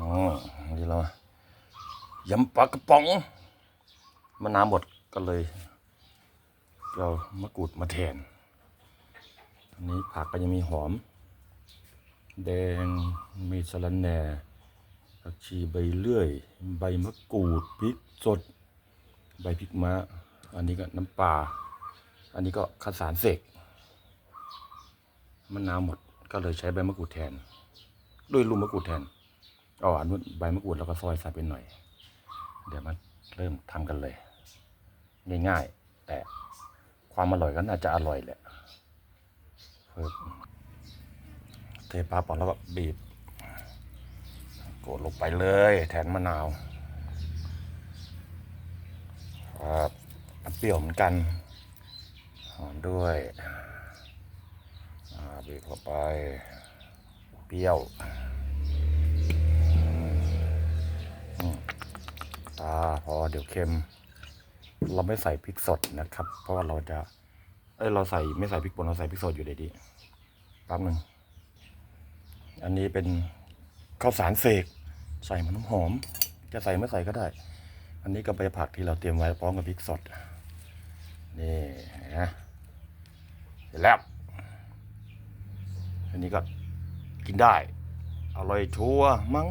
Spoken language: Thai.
อ๋อนี่เรายำปลากระป๋องมะนาวหมดก็เลย เรามะกรูดมาแทนอันนี้ผักก็ยังมีหอม แดงมีสะระแหน่ผักชีใบเลื่อย ใบมะกรูดพริกสด ใบพริกม้าอันนี้ก็น้ำปลาอันนี้ก็ข้าวสารเสกมะนาวหมดก็เลยใช้ใบมะกรูดแทน ด้วยลูกมะกรูดแทน อ๋ออันนู้นใบมะกรูดเราก็ซอยใส่ไปหน่อย เดี๋ยวมาเริ่มทำกันเลย ง่ายๆ แต่ความอร่อยก็น่าจะอร่อยแหละเพิ่มเทปลาปอนแล้วก็บีบกดลงไปเลย แทนมะนาวครับเปรี้ยวเหมือนกัน หอมด้วยบีบเข้าไป เปรี้ยวอืม ตาพอเดี๋ยวเค็ม เราไม่ใส่พริกสดนะครับ เพราะว่าเราจะ เอ้ยเราใส่ไม่ใส่พริกป่นเราใส่พริกสดอยู่เดีแป๊บหนึ่งอันนี้เป็นข้าวสารเสกใส่มันำหอม จะใส่ไม่ใส่ก็ได้ อันนี้ก็ใบผักที่เราเตรียมไว้พร้อมกับพริกสด นี่นะเสร็จแล้ว อันนี้ก็กินได้ อร่อยชัวมั้ง